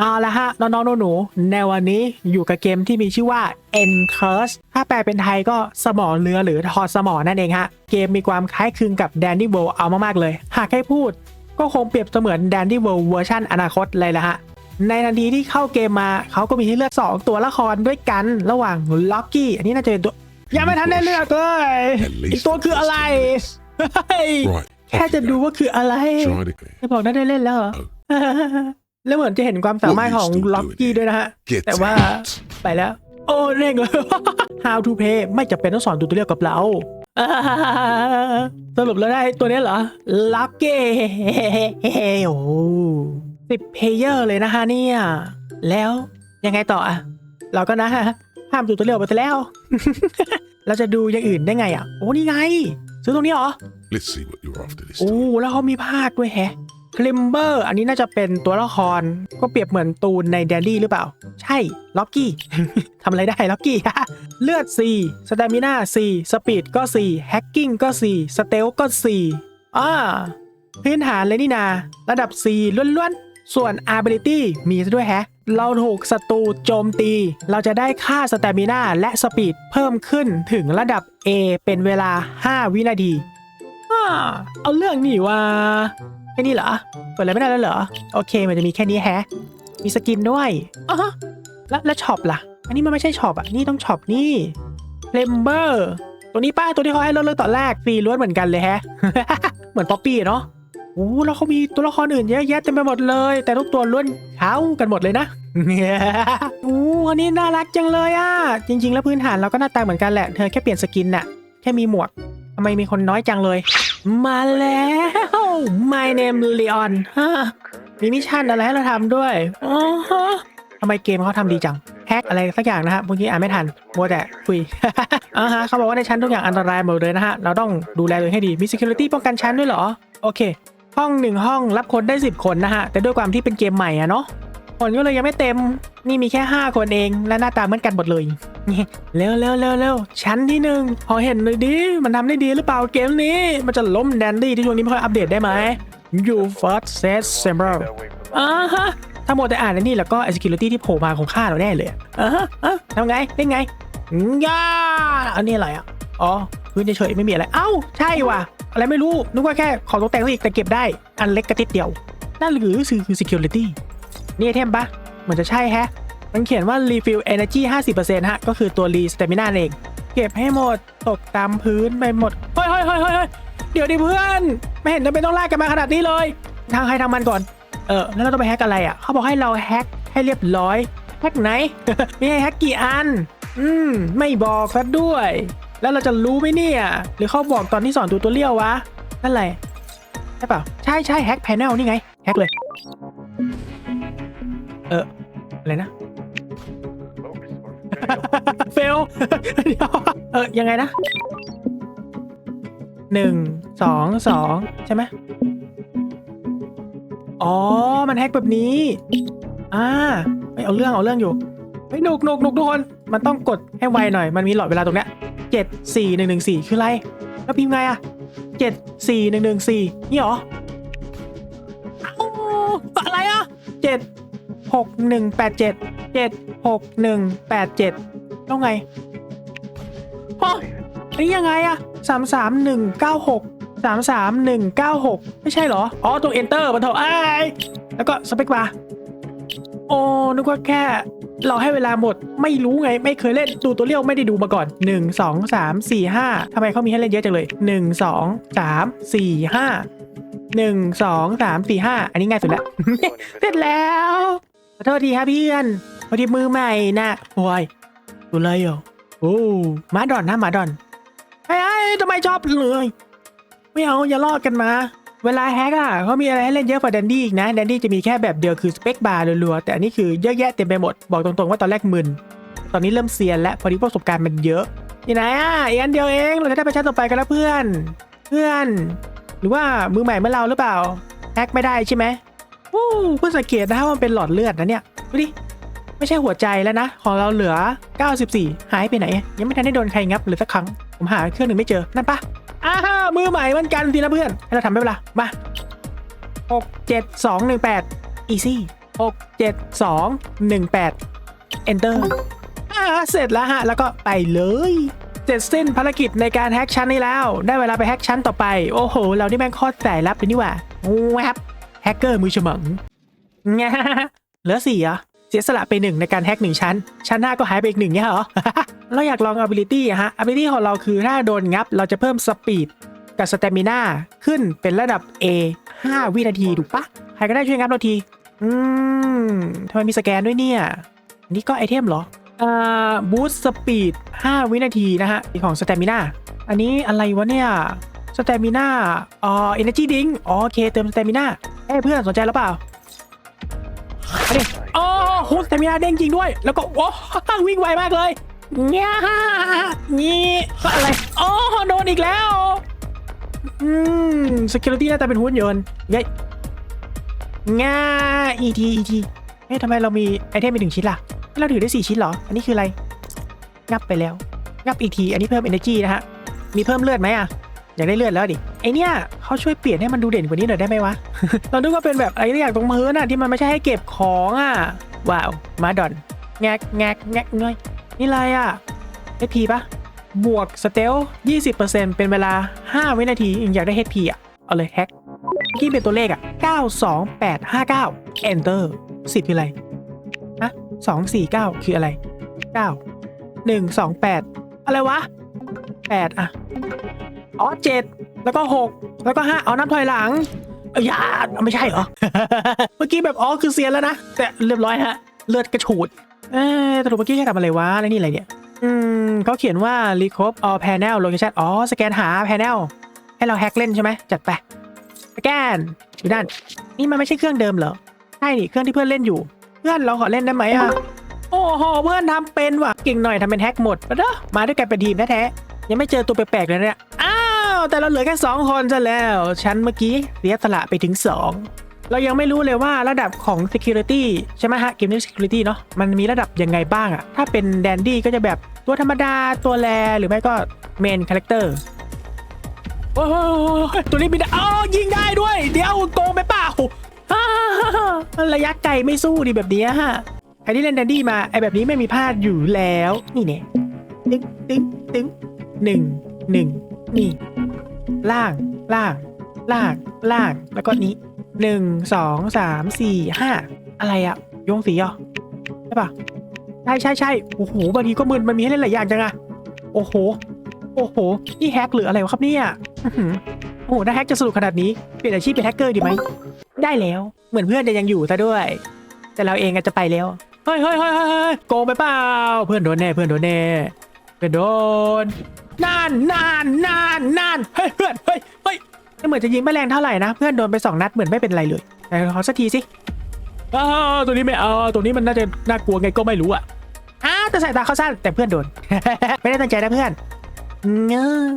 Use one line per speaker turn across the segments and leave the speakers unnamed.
เอาละฮะ น้องๆหนูๆในวันนี้อยู่กับเกมที่มีชื่อว่า N Curse ถ้าแปลเป็นไทยก็สมอเรือหรือทอดสมอนั่นเองฮะ เกมมีความคล้ายคลึงกับ Dandy World เอามากๆเลย หากให้พูดก็คงเปรียบเสมือน Dandy World เวอร์ชันอนาคตเลยละฮะ ในทันทีที่เข้าเกมมาเขาก็มีให้เลือก 2 ตัวละครด้วยกันระหว่างล็อกกี้อันนี้น่าจะเป็นตัวยังไม่ทันได้เลือกเลย
At
อีก
least
ตัวคืออะไรเฮ้ย
Right.
แค่จะดูว่าคืออะไร
Try it again.
จะบอกน่าได้เล่นแล้วเหรอ แล้วเหมือนจะเห็นความสามารถของ
What you still
ล็อกกี้
doing
ด้วยนะฮะ
Get
แต่ว่า
out.
ไปแล้ว โอ้เร่งเลย How to play ไม่จำเป็นต้องสอนดูตัวเรียกกับเราอ่าสรุปแล้วได้ตัวนี้เหรอลักเก้โอ้สิบเพเยอร์เลยนะฮะเนี่ย แล้วยังไงต่ออะเราก็นะห้ามดูตัวเรียกไปซะแล้ว เราจะดูอย่างอื่นได้ไงอะ โอ้นี่ไง ซื้อตรงนี้เหรอ
Let's see what you're after this
โอ้
time.
แล้วเขามีภาคด้วยแฮะ คลิมเบอร์อันนี้น่าจะเป็นตัวละครก็เปรียบเหมือนตูนในแดนดี้หรือเปล่า ใช่ ล็อกกี้ ทำอะไรได้ ล็อกกี้ เลือด 4 สเตมิน่า 4 สปีดก็ 4 แฮกกิ้งก็ 4 สเตลก็ 4อ่าพื้นฐานเลยนี่นา ระดับ 4 ล้วนๆ ส่วน ability มีซะด้วยแฮะ เราถูกศัตรูโจมตี เราจะได้ค่าสเตมิน่าและสปีดเพิ่มขึ้นถึงระดับ A เป็นเวลา 5 วินาทีอ่าเอาเรื่องนี่ว่า ค่นี้เหรอเปิดอะไรไม่ได้แล้วเหรอ โอเค มันจะมีแค่นี้แฮะ มีสกินด้วยอะฮะแล้วแล้วช็อปล่ะ อันนี้มันไม่ใช่ช็อปอะ นี่ต้องช็อปนี่เลมเบอร์ ตัวนี้ป้าตัวที่เขาให้เลือกเลือกตอนแรกฟรีล้วนเหมือนกันเลยแฮะ เหมือนป๊อปปี้เนาะโอ้แล้วเขามีตัวละครอื่นเยอะแยะเต็มไปหมดเลย แต่ทุกตัวล้วนเขากันหมดเลยนะโอ้อันนี้น่ารักจังเลยอะ จริง ๆ แล้วพื้นฐานเราก็หน้าตาเหมือนกันแหละ เธอแค่เปลี่ยนสกินน่ะ แค่มีหมวกทำไมมีคนน้อยจังเลย มาแล้ว My name Leon ฮะมีมิชชั่นอะไรให้เราทำด้วยอ๋อฮะทำไมเกมเขาทำดีจังแฮกอะไรสักอย่างนะฮะเมื่อกี้อ่านไม่ทันมัวแต่คุยอ่าฮะเขาบอกว่าในชั้นทุกอย่างอันตรายหมดเลยนะฮะ เราต้องดูแลตัวเองให้ดี มี security ป้องกันชั้นด้วยเหรอ โอเค ห้องหนึ่งห้องรับคนได้ 10 คนนะฮะ แต่ด้วยความที่เป็นเกมใหม่อะเนาะ คนก็เลยยังไม่เต็ม นี่มีแค่ 5 คนเอง และหน้าตาเหมือนกันหมดเลยเร็วเร็วเร็วเร็วชั้นที่หนึ่งพอเห็นเลยดิ มันทำได้ดีหรือเปล่าเกมนี้ มันจะล้มแดนดี้ที่ช่วงนี้ไม่ค่อยอัปเดตได้ไหม You first set Samuel อ่าฮะถ้าหมดแต่อ่านในนี่แล้วก็ security ที่โผล่มาของข้าเราแน่เลยอะอ่าฮะอะทำไงเล่นไงย่าอันนี้อะไรอะอ๋อพื้นเฉยๆไม่มีอะไร เอ้า ใช่ว่ะ อะไรไม่รู้ นึกว่าแค่ของตกแต่งอีกแต่เก็บได้ อันเล็กกระติดเดียว นั่นหรือคือ security นี่ไอเทมปะเหมือนจะใช่แฮะ มันเขียนว่า refill energy 50%ฮะ ก็คือตัว re stamina เอง เก็บให้หมดตกตามพื้นไปหมดเฮ้ยเฮ้ยเฮ้ยเฮ้ยเฮ้ยเดี๋ยวดิเพื่อน ไม่เห็นจำเป็นต้องลากกันมาขนาดนี้เลย ทางใครทางมันก่อน เออ แล้วเราต้องไปแฮกอะไรอะ เขาบอกให้เราแฮกให้เรียบร้อย แฮกไหน มีให้แฮกกี่อัน อืม ไม่บอกซะด้วย แล้วเราจะรู้ไหมเนี่ย หรือเขาบอกตอนที่สอนดูตัวเลี้ยววะ นั่นแหละใช่เปล่า ใช่ใช่แฮกแพนเนลนี่ไง แฮกเลย เอออะไรนะ เฟลเดี๋ยวเออยังไงนะหนึ่งสองสองใช่ไหมอ๋อ มันแฮกแบบนี้ อ่าไม่เอาเรื่องเอาเรื่องอยู่เฮ้ยหนุกหนุกหนุกทุกคน มันต้องกดให้ไวหน่อย มันมีหลอดเวลาตรงเนี้ยเจ็ดสี่หนึ่งหนึ่งสี่คืออะไร แล้วพิมพ์ไงอะเจ็ดสี่หนึ่งหนึ่งสี่นี่เหรอ 6187 76187แล้วไงโอ้นี่ยังไงอะ33196 33196 ไม่ใช่เหรอ อ๋อ ตัว Enter บันเทาไอแล้วก็สเปกมาโอ้นึกว่าแค่เราให้เวลาหมดไม่รู้ไง ไม่เคยเล่นดูตัวเลี้ยวไม่ได้ดูมาก่อน 1 2 3 4 5 ทำไมเขามีให้เล่นเยอะจังเลย 1 2 3 4 5 1 2 3 4 5 อันนี้ง่ายสุดแล้ว เสร็จแล้ว ขอโทษทีครับเพื่อนพอดีมือใหม่นะโอ้ยตัวอะไรอะโอ้หมาดอนนะหมาดอนไอ้ไอ้ยทำไมชอบเลยไม่เอาอย่าลอกกันมา เวลาแฮกอะเขามีอะไรให้เล่นเยอะกว่าแดนดี้อีกนะแดนดี้จะมีแค่แบบเดียวคือสเปคบาร์รัวๆแต่อันนี้คือเยอะแยะเต็มไปหมดบอกตรงๆว่าตอนแรกมึนตอนนี้เริ่มเซียนแล้วพอดีประสบการณ์มันเยอะนี่ไหนอะอีกอันเดียวเองเราจะได้ไปชั้นต่อไปกันแล้วเพื่อน เพื่อน หรือว่ามือใหม่เมื่อเราหรือเปล่าแฮกไม่ได้ใช่ไหม โอ้เพิ่งสังเกตนะว่ามันเป็นหลอดเลือดนะเนี่ยดูดิไม่ใช่หัวใจแล้วนะ ของเราเหลือ 94 หายไปไหน ยังไม่ทันได้โดนใครงับเลยสักครั้ง ผมหาเครื่องหนึ่งไม่เจอ นั่นปะอ้ามือใหม่มือนกันทีนะเพื่อน ให้เราทำไปเวลามาหกเจ็ดสองหนึ่งแปดอีซี่6 7 2 1 8 enter อ่าเสร็จแล้วฮะ แล้วก็ไปเลย เสร็จสิ้นภารกิจในการแฮกชั้นนี้แล้ว ได้เวลาไปแฮกชั้นต่อไป โอ้โห เรานี่แม่งโคตรสายลับเลยนี่หว่าแวบ ฮกเกอร์มือฉมังงเหลือสี่เหรอเสียสละไปหนึ่งในการแฮกหนึ่งชั้น ชั้นหน้าก็หายไปอีกหนึ่งเนี่ยเหรอ เราอยากลอง ability อะฮะ ability ของเราคือถ้าโดนงับ เราจะเพิ่มสปีดกับ stamina ขึ้นเป็นระดับ A 5 วินาที ถูกปะใครก็ได้ช่วยงับเราที อืมทำไมมีสแกนด้วยเนี่ยอันนี่ก็ไอเทมเหรอ อ่า boost speed 5วินาทีนะฮะของ stamina อันนี้อะไรวะเนี่ย stamina อ๋อ energy drink อ๋อโอเคเติม stamina เอ้ยเพื่อนสนใจแล้วเปล่าอันนี้โอ้โหสเตมินาเด้งจริงด้วย แล้วก็โอ้วิ่งไวมากเลยเงี้ยนี่ก็อะไรโอ้โดนอีกแล้วอืม security น่าจะเป็นหุ่นยนต์เย้ยง่า et et เอ๊ะทำไมเรามีไอเทมไปหนึ่งชิ้นล่ะ เราถือได้สี่ชิ้นเหรอ อันนี้คืออะไร งับไปแล้ว งับอีกที อันนี้เพิ่ม energy นะฮะ มีเพิ่มเลือดไหมอะ อยากได้เลือดแล้วดิไอเนี้ยเขาช่วยเปลี่ยนให้มันดูเด่นกว่านี้หน่อยได้ไหมวะ เราดูว่าเป็นแบบไอะไรอย่างตรงมือน่ะที่มันไม่ใช่ให้เก็บของอะว้าวมาดอนแงกแงกแงกเงยนี่อะไรอะเฮพีปะบวกสเตล20%เป็นเวลา 5 วินาทีอยากได้ HP อะเอาเลยแฮกเมื่อกี้เป็นตัวเลขอะ 92859 enter 10คืออะไรฮะ249 คืออะไร 9 1 2 8 อะไรวะ 8 อะ อ๋อ7แล้วก็6แล้วก็5เอานับถอยหลังเอ้ยอย่าไม่ใช่เหรอ เมื่อกี้แบบอ๋อคือเซียนแล้วนะ แต่เรียบร้อยฮะ เลือดกระฉูดเอ๊ะสรุปเมื่อกี้แค่ทำอะไรวะแล้วนี่อะไรเนี่ย อืมเขาเขียนว่า recop all panel location อ๋อ สแกนหา panel ให้เราแฮกเล่นใช่ไหม จัดไป สแกนอยู่ด้าน นี่มันไม่ใช่เครื่องเดิมเหรอ ใช่นี่เครื่องที่เพื่อนเล่นอยู่ เพื่อนเราขอเล่นได้ไหมอะโอ้โห เพื่อนทำเป็นว่ะ เก่งหน่อยทำเป็นแฮกหมดเด้อมาด้วยกันเป็นทีมแท้ๆยังไม่เจอตัวแปลกๆเลยเนี่ยอ้าว แต่เราเหลือแค่ 2 คนซะแล้วฉันเมื่อกี้เสียสละไปถึง 2 เรายังไม่รู้เลยว่าระดับของ Security ใช่ไหมฮะ เกมนี้ Security เนาะมันมีระดับยังไงบ้างอะถ้าเป็นแดนดี้ก็จะแบบตัวธรรมดาตัวแรหรือไม่ก็เมนคาแรคเตอร์โอ้ตัวนี้บินได้อ๋อยิงได้ด้วย เดี๋ยวโกงไปเปล่าระยะไกลไม่สู้ดีแบบนี้ฮะใครที่เล่นแดนดี้มาไอแบบนี้ไม่มีพลาดอยู่แล้ว นี่เนี่ยตึ้งตึ้งตึ้งหนึ่งหนึ่งนี่ ล่างล่างล่างล่างแล้วก็นี้หนึ่งสองสามสี่ห้าอะไรอะโยงสีเหรอใช่ปะใช่ใช่ใช่โอ้โหบางทีก็มึนมันมีให้เล่นหลายอย่างจังอะโอ้โห โอ้โห นี่แฮกหรืออะไรวะครับเนี่ยโอ้โหถ้าแฮกจะสนุกขนาดนี้เปลี่ยนอาชีพเป็นแฮกเกอร์ดีไหมได้แล้วเหมือนเพื่อนจะยังอยู่ซะด้วย แต่เราเองอาจะไปแล้วเฮ้ยเฮ้ยเฮ้ยเฮ้ยโกงไปเปล่าเพื่อนโดนแน่เพื่อนโดนแน่ เพื่อนโดนนานนานนานนานเฮ้ยเพื่อนเฮ้ยเฮ้ยไม่เหมือนจะยิงไม่แรงเท่าไหร่นะเพื่อนโดนไปสองนัดเหมือนไม่เป็นไรเลยแต่ขอสักทีสิอ้าวตัวนี้ไม่เอาตัวนี้มันน่าจะน่ากลัวไงก็ไม่รู้อะอ้าวแต่สายตาเขาสั้นแต่เพื่อนโดน ไม่ได้ตั้งใจนะเพื่อนเงอะ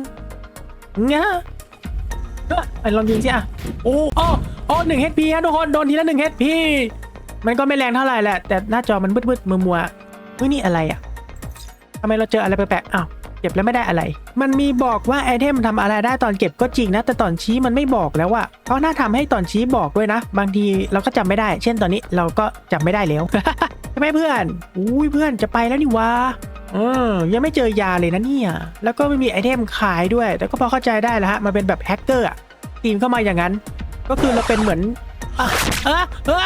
เงอะเอ้ยไปลองยิงสิอะโอ้โอ้โอ้หนึ่งเฮดพีฮะทุกคนโดนทีละหนึ่งเฮดพีมันก็ไม่แรงเท่าไหร่แหละแต่หน้าจอมันมืดๆมัวๆเฮ้ยนี่อะไรอะ ทำไมเราเจออะไรแปลกๆอ้าวเก็บแล้วไม่ได้อะไร มันมีบอกว่าไอเทมทำอะไรได้ตอนเก็บก็จริงนะ แต่ตอนชี้มันไม่บอกแล้วอะเพราะน่าทำให้ตอนชี้บอกด้วยนะ บางทีเราก็จำไม่ได้ เช่นตอนนี้เราก็จำไม่ได้แล้วใช่ไหมเพื่อน อุ้ยเพื่อนจะไปแล้วนี่วะเออยังไม่เจอยาเลยนะเนี่ย แล้วก็ไม่มีไอเทมขายด้วย แต่ก็พอเข้าใจได้แล้วฮะ มันเป็นแบบแฮกเกอร์อะทีมเข้ามาอย่างนั้น ก็คือเราเป็นเหมือนอะอะอะ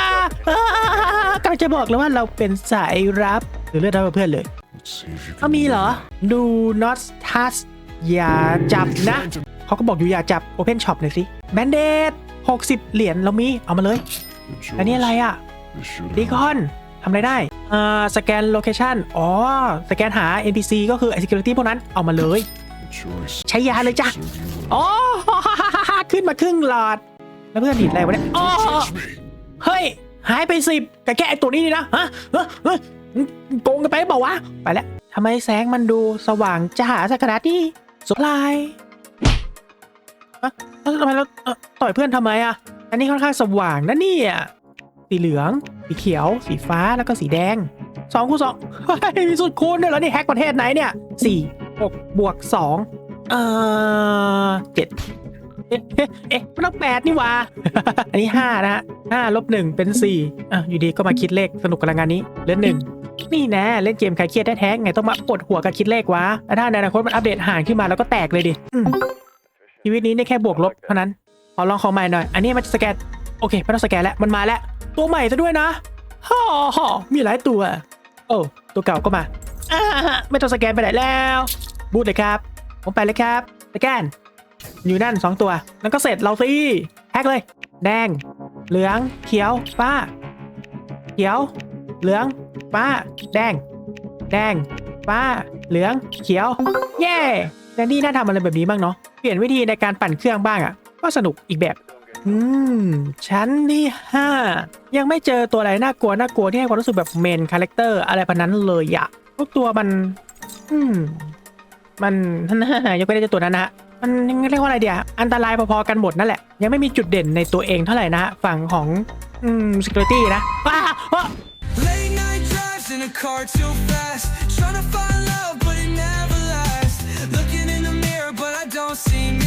อะกำลังจะบอกเลยว่าเราเป็นสายรับหรือเลือดเราเพื่อนเลย เอามีเหรอ do not touch อย่าจับนะ เขาก็บอกอยู่อย่าจับ Open Shop หน่อยสิแบนเดด60 เหรียญเรามี เอามาเลย อันนี้อะไรอะดีคอนทำอะไรได้ อ่า สแกนโลเคชันอ๋อ สแกนหา NPC ก็คือ Security พวกนั้น เอามาเลย ใช้ยาเลยจ้ะอ๋อขึ้นมาครึ่งหลอด แล้วเพื่อนผิดอะไรวะเนี่ยอ๋อเฮ้ย หายไปสิบแต่แค่ไอตัวนี้นี่นะ ฮะ โกงกันไปเปล่าวะ ไปแล้วทำไมแสงมันดูสว่างจ้าสักขนาดนี้สุพลายอะแล้วทำไมเราต่อยเพื่อนทำไมอะอันนี้ค่อนข้างสว่างนะเนี่ยสีเหลือง สีเขียว สีฟ้าแล้วก็สีแดงสองคูณสองมีสุดคูณด้วยเหรอนี่แฮกประเทศไหนเนี่ยสี่หกบวกสองเอ่อเจ็ดเอ๊ะเอ๊ะเอ๊ะมันต้องแปดนี่ว่าอันนี้ห้านะฮะห้าลบหนึ่งเป็นสี่อะอยู่ดีก็มาคิดเลขสนุกกับรายงานนี้เลือหนึ่ง นี่แน่เล่นเกมใครเครียดแท้ๆไงต้องมาปวดหัวกับคิดเลขวะแล้วถ้าในอนาคตมันอัปเดตห่างขึ้นมาแล้วก็แตกเลยดิชีวิตนี้เนี่ยแค่บวกลบเท่านั้นขอลองของใหม่หน่อย อันนี้มันจะสแกนโอเคไม่ต้องสแกนแล้วมันมาแล้ว ตัวใหม่ซะด้วยนะฮ่อฮ่อมีหลายตัว โอ้ตัวเก่าก็มาอ่าไม่ต้องสแกนไปไหนแล้วบูดเลยครับ ผมไปเลยครับสแกนอยู่นั่นสองตัว แล้วก็เสร็จเราสิแฮกเลย แดง เหลือง เขียว ฟ้า เขียว เหลือง ฟ้า แดง แดง ฟ้า เหลือง เขียว เย้แดนดี้น่าทำอะไรแบบนี้บ้างเนาะ เปลี่ยนวิธีในการปั่นเครื่องบ้างอะ่ะ ก็สนุกอีกแบบ อืม ชั้นที่ห้ายังไม่เจอตัวอะไรน่ากลัวน่ากลัวที่ให้ความรู้สึกแบบเมนคาแรคเตอร์อะไรพันนั้นเลยอะทุกตัวมัน อืม มันยังไม่ได้เจอตัวนั้นนะฮะมันยังเรียกว่าอะไรเดียอันตรายพอๆกันหมดนั่นแหละ ยังไม่มีจุดเด่นในตัวเองเท่าไหร่นะฮะฝั่งของ อืม security นะ car too fast. Trying
to find love but it never lasts. Looking in the mirror but I don't see me.